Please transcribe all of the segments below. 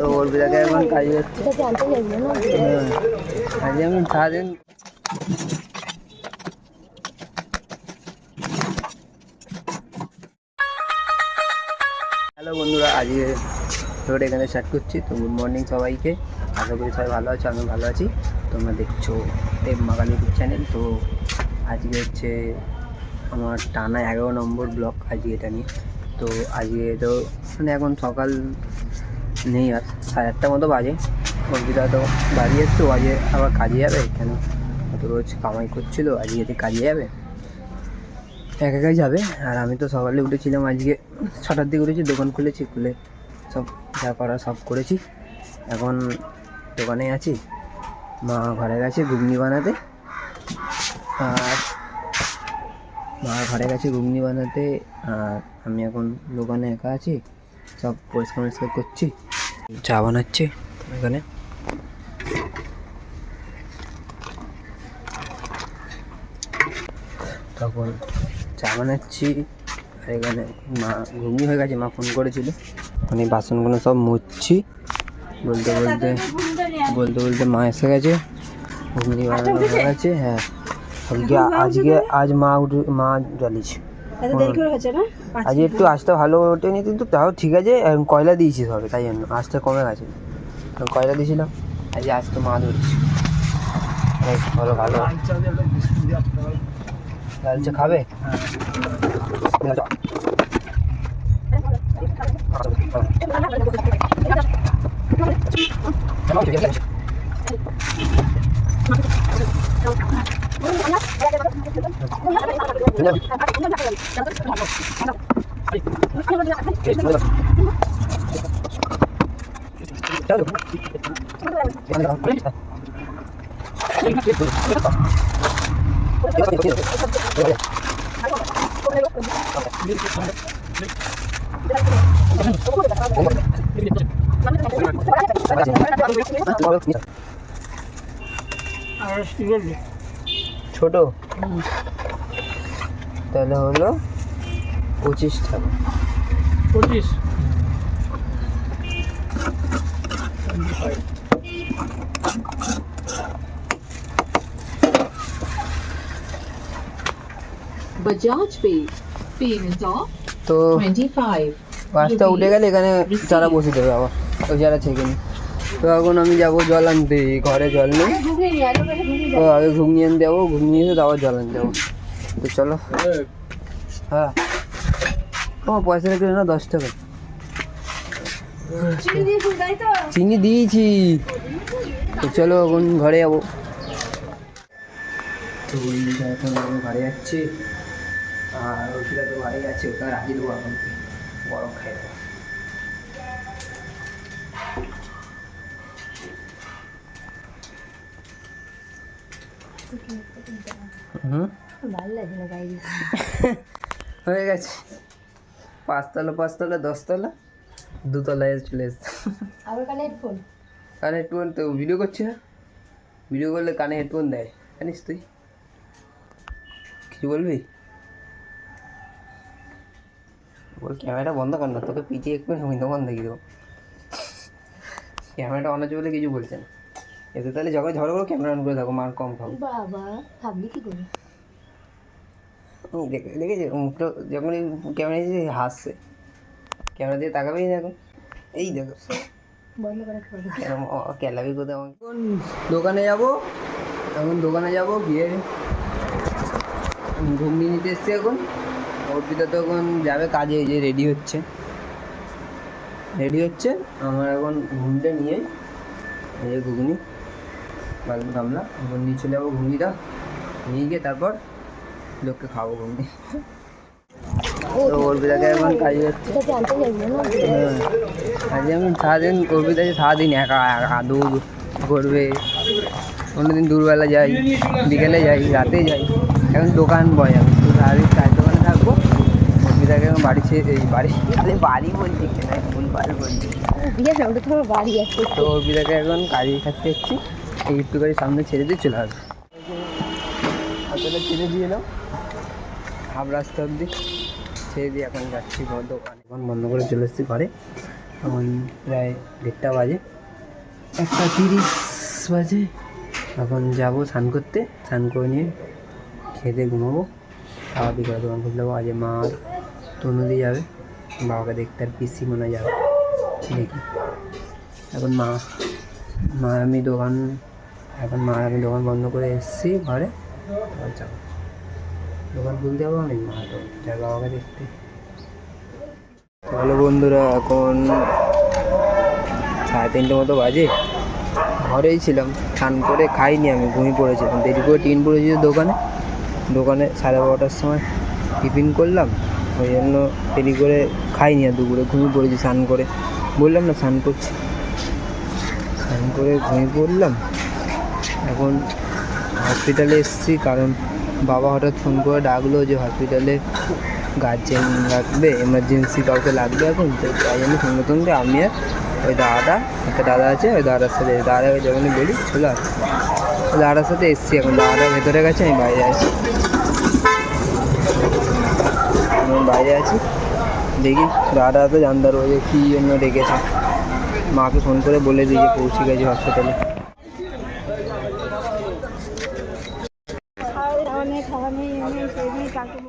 তো কাজে না হ্যাঁ। হ্যালো বন্ধুরা, আজকে রোড এখানে স্টার্ট করছি। তো গুড মর্নিং সবাইকে। আশা করি সবাই ভালো আছো আমি ভালো আছি। তোমরা দেখছ দেব মাগাল ইউটিউব চ্যানেল তো আজকে হচ্ছে আমার টানা এগারো নম্বর ব্লগ আজকে এটা নিয়ে। তো আজকে তো মানে এখন সকাল নেই, আর সাড়ে আটটার মতো বাজে। অর্পিতা তো বাড়ি এসছো আজকে আবার কাজে যাবে কেন? অত রোজ কামাই করছিল, আজকে যদি কাজে যাবে। একা একাই যাবে, আর আমি তো সকালে উঠেছিলাম, আজকে ছটার দিকে উঠেছি, দোকান খুলেছি, খুলে সব যা করা সব করেছি। এখন দোকানে আছি, মা ঘরে গেছে ঘুগনি বানাতে। আর মা ঘরে গেছে ঘুগনি বানাতে, আর আমি এখন দোকানে একা আছি, সব পরিষ্কার পরিষ্কার করছি। চা বানাচ্ছি এখানে। তখন চা বানাচ্ছি এখানে মা ঘুগনি হয়ে গেছে, মা ফোন করেছিল। এই বাসনগুলো সব মুছছি। বলতে বলতে বলতে বলতে মা এসে গেছে। ঘুগনি বানানো হয়ে গেছে হ্যাঁ। আজকে আজকে, আজ মা উঠে, মা জ্বালিয়েছে। এত দেরি করে হচ্ছে না? আজ একটু আজটা ভালো ওঠেনি কিন্তু তাও ঠিক আছে কয়লা দিয়েছি সবে তাই জন্য আজটা কমে গেছে। কয়লা দিয়েছিলাম? আজ আজ তো মা ধরছি। ভালো ভালো। লাল চা খাবে? লাল চা। ছোট তাহলে হলো পঁচিশ টাকা পঁচিশ Bajaj Pay. Payment of তো 25. বাসটা উঠে গেলে এখানে চারা বসে দেবে আবার ওই চারা ছেঁকে নি তো এখন আমি যাব জল আনতে ঘরে জল নেই। তো আগে ঘুগনি আনতে যাব, ঘুগনি এসে তারপর জল আনতে যাব। তো চলো। হ্যাঁ। ও, পয়সা রেখে না, দশ টাকা। চিনি দিয়েছি। তো চলো এখন ঘরে যাব। ঘরে যাচ্ছি। আর ওইটা তো ঘরে যাচ্ছে, ওটা রাখি দেবো এখন। গরম খাই দেবো হুম ভালো লাগে না গাড়ি হয়ে গেছে। পাঁচতলা পাঁচতলা দশতলা দুতলায় চলে এসছে। কানে হেডফোন তো ভিডিও করছি না। ভিডিও করলে কানে হেডফোন দেয়। জানিস তুই? কিছু বলবি? বল ক্যামেরাটা বন্ধ কর না। তোকে পিছিয়ে একটু আমি তখন দেখি দেবো। ক্যামেরাটা অন আছে বলে কিছু বলছে না। এতে তাহলে যখন ঝগড়া করো ক্যামেরা অন করে থাকো মার কম খাব বাবা কি করে? দেখে- দেখেছি মুখটা যখন ক্যামেরা দিয়ে হাসছে। ক্যামেরা দিয়ে তাকাবেই দেখো এই দেখো। কেলাবি কোথাও এখন দোকানে যাব এখন দোকানে যাব গিয়ে ঘুগনি নিতে এসছি এখন। অর্পিতা তো এখন যাবে কাজে যে রেডি হচ্ছে। রেডি হচ্ছে আমার এখন ঘুমটা নিয়ে এই যে ঘুগনি। বালু গামলা নিয়ে চলে যাব ঘুগনিটা নিয়ে গিয়ে তারপর লোককে খাব ঘুগনি। তো অর্পিতাকে এখন কাজে না? হ্যাঁ। আমি সারাদিন তাই সারাদিন একা একা দৌড় করবে। অন্যদিন দূরবেলা যাই বিকেলে যাই রাতে যাই। এখন দোকান বয় আমি তো সারাদিন চায়ের দোকানে থাকব। অর্পিতাকে এখন বাড়ি ছেড়ে এই বাড়ি বাড়ি বলছি ভুল ভালো বলছি। তো বাড়ি অর্পিতাকে এখন কাজে থাকতে এসেছি এই একটু করে সামনে ছেড়ে দিয়ে চলে আসবে। আসলে ছেড়ে দিয়ে এলাম হাফ রাস্তা অবধি। ছেড়ে দিয়ে এখন যাচ্ছি ঘর দোকান। এখন বন্ধ করে চলে এসেছি ঘরে। এখন প্রায় দেড়টা বাজে। একটা তিরিশ বাজে। এখন যাব স্নান করতে। স্নান করে নিয়ে খেতে ঘুমাবো। খাওয়া বিকালে দোকান খুলে দেবো। আজ মা তনুদি যাবে। বাবাকে দেখতে আর পিসি মনে যাবে। দেখি। এখন মা মা আমি দোকান এখন মা, আমি দোকান বন্ধ করে এসেছি ঘরে। যাব। দোকান খুলতে যাব আমি মা তো যাবে বাবাকে দেখতে। হ্যালো বন্ধুরা, এখন সাড়ে তিনটে মতো বাজে। ঘরেই ছিলাম, স্নান করে খাইনি আমি, ঘুমিয়ে পড়েছিলাম দেরি করে টিন পড়েছি দোকানে। দোকানে সাড়ে বারোটার সময় টিফিন করলাম। ওই জন্য দেরি করে খাইনি আর দুপুরে ঘুমিয়ে পড়েছি স্নান করে। বললাম না, স্নান করছি। স্নান করে ঘুমিয়ে পড়লাম। এখন হসপিটালে এসেছি কারণ বাবা হঠাৎ ফোন করে ডাকলো যে হসপিটালে গার্জেন লাগবে এমার্জেন্সি কাউকে লাগবে এখন, তো তাই জন্য সঙ্গে সঙ্গে আমি আর ওই দাদাটা, একটা দাদা আছে, ওই দাদার সাথে, দাদা যখনই বলি, চলে আস ওই দাদার সাথে এসছি এখন, দাদাটা ভেতরে গেছে, আমি বাইরে আছি। আমি বাইরে আছি। দেখি, দাদা তো জানতে পারব যে কী জন্য ডেকেছে। মাকে ফোন করে বলে দিই যে পৌঁছে গেছি হসপিটালে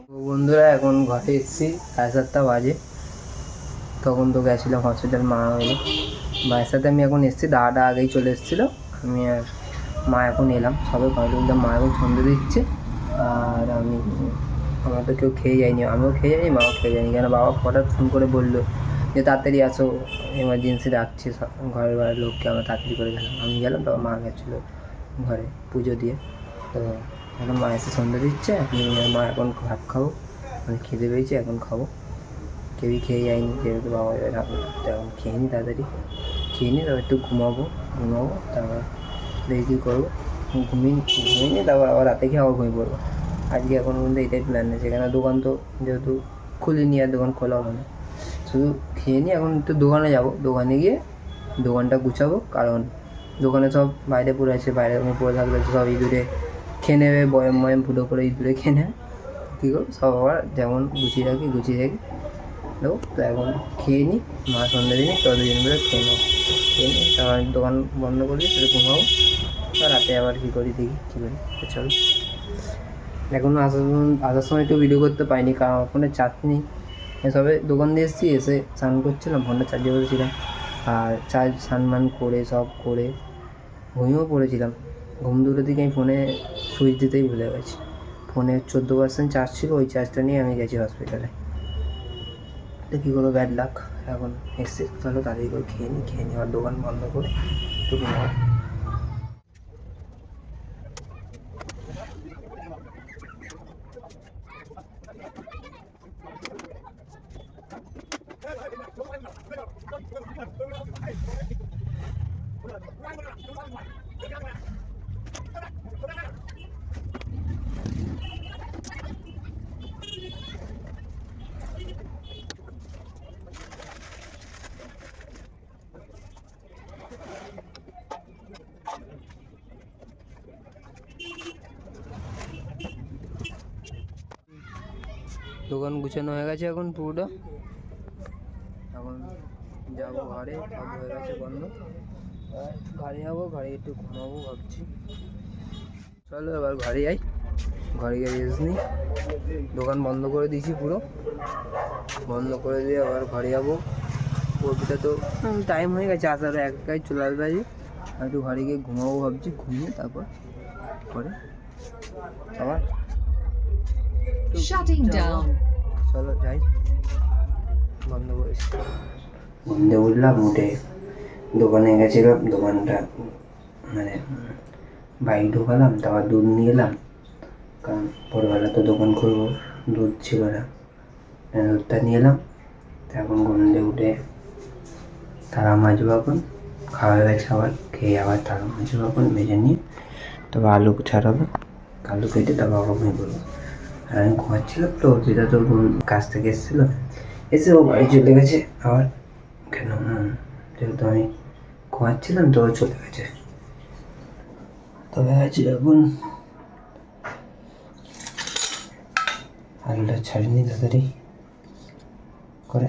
তো বন্ধুরা, এখন ঘরে এসেছি, সাড়ে সাতটা বাজে। তখন তো গেছিলাম হসপিটাল মা হলো মায়ের সাথে আমি এখন এসেছি, দাদাটা আগেই চলে এসেছিল। আমি আর মা এখন এলাম, সবাই ঘরে বললাম মা এখন সন্ধে দিচ্ছে, আর আমি, আমার তো কেউ খেয়ে যাইনি আমিও খেয়ে যাইনি, মাও খেয়ে যায়নি। কেন বাবা হঠাৎ ফোন করে বলল যে, তাড়াতাড়ি আসো এমার্জেন্সি ডাকছে ঘরের বাড়ির লোককে আমরা তাড়াতাড়ি করে গেলাম। আমি গেলাম, তারপর মা গেছিল ঘরে পুজো দিয়ে। তো এখন মা এসে সন্ধ্যা দিচ্ছে, আমি মা এখন ভাত খাব। মানে খেতে পেয়েছি, এখন খাব। কেউই খেয়ে যায়নি, যেহেতু বাবা এবার রাখবে তো এখন খেয়ে নিই তাড়াতাড়ি। খেয়ে নিই তারপর একটু ঘুমাবো ঘুমাবো, তারপর দেখি করব। ঘুমিয়ে ঘুমিয়ে নিয়ে তারপর আবার রাতে খেয়ে আবার ঘুমিয়ে পড়ব। আজকে এখন পর্যন্ত এটাই প্ল্যান আছে। কেন দোকান তো যেহেতু খুলিনি আর দোকান খোলা হবে না। শুধু খেয়ে নিই এখন একটু দোকানে যাব। দোকানে গিয়ে দোকানটা গুছাবো, কারণ দোকানে সব বাইরে পড়ে আছে, বাইরে পড়ে থাকলে সব ইঁদুরে খেয়ে নেবে বয়ম ময়ম ফুটো করে ইঁদুরে খেয়ে নেবে। কী করব সব আবার যেমন গুছিয়ে রাখি গুছিয়ে রাখি দেবো তো এখন খেয়ে নিই মা সন্ধ্যা দিনে তো দুজন মিলে খেয়ে নেব খেয়ে নিই তারপর দোকান বন্ধ করবি সেটা ঘুমাবো। আর রাতে আবার কী করি দেখি, কী করি, তো চলো। এখনও আসার আসার সময় একটু ভিডিও করতে পারিনি, কারণ ফোনে চার্জ নেই। সবে দোকান দিয়ে এসেছি, এসে স্নান করছিলাম, ফোনটা চার্জে করেছিলাম আর চার্জ স্নান করে, সব করে, ঘুমিয়েও পড়েছিলাম। ঘুম দুটো দিকে আমি ফোনে সুইচ দিতেই ভুলে গেছি। ফোনে চোদ্দ পার্সেন্ট চার্জ ছিল, ওই চার্জটা নিয়ে আমি গেছি হসপিটালে তো কী করব ব্যাড লাক এখন এসে তাহলে তাড়াতাড়ি করে খেয়ে নিই খেয়ে নিই আর দোকান বন্ধ করে, একটু দোকান গুছানো হয়ে গেছে এখন পুরোটা। এখন যাব ঘরে সব হয়ে গেছে বন্ধ। ঘরে যাব ঘরে একটু ঘুমাবো ভাবছি। চলো এবার ঘরে যাই। ঘরে গিয়ে রেস্ট নিই। দোকান বন্ধ করে দিয়েছি পুরো। বন্ধ করে দিয়ে আবার ঘরে যাব। কপিটা তো টাইম হয়ে গেছে, আসার একটাই চলে আসবে আর একটু ঘরে গিয়ে ঘুমাবো ভাবছি, ঘুমিয়ে তারপর পরে। আবার Shutting down. চলো যাই। বন্ধ করেছি বন্ধে উঠলাম উঠে দোকানে গেছিলাম দোকানটা মানে বাইক ঢোকালাম তারপর দুধ নিয়ে এলাম। কারণ ভোরবেলা তো দোকান খুলবো দুধ ছিল না। দুধটা নিয়ে এলাম। তো এখন গন্ধে উঠে তারা মাজবো এখন। খাওয়া গেছে আবার খেয়ে আবার তারা মাজবো এখন ভেজে নিয়ে। তবে আলু ছাড়াবো। আলু কেটে তারপর আবার ঘুমিয়ে আমি ঘুমাচ্ছিলাম তো যেটা তোর ঘুম কাছ থেকে এসেছিল। এসে ও বাড়ি চলে গেছে আবার। কেন? যেহেতু আমি ঘুমাচ্ছিলাম তো চলে গেছে। তবে আছে এখন আলুটা ছাড়িনি তাড়াতাড়ি। করে।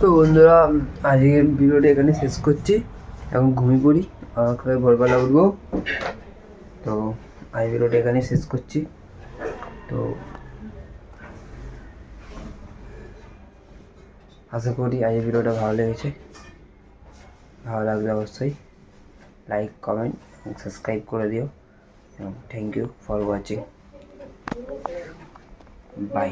তো বন্ধুরা, আজকের ভিডিওটা এখানে শেষ করছি। এখন ঘুমিয়ে পড়ি আবার ভোরবেলা উঠবো। তো আজ ভিডিওটা এখানে শেষ করছি। তো আশা করি আজ ভিডিওটা ভালো লেগেছে। ভালো লাগলে অবশ্যই লাইক কমেন্ট এবং সাবস্ক্রাইব করে দিও। এবং thank you for watching bye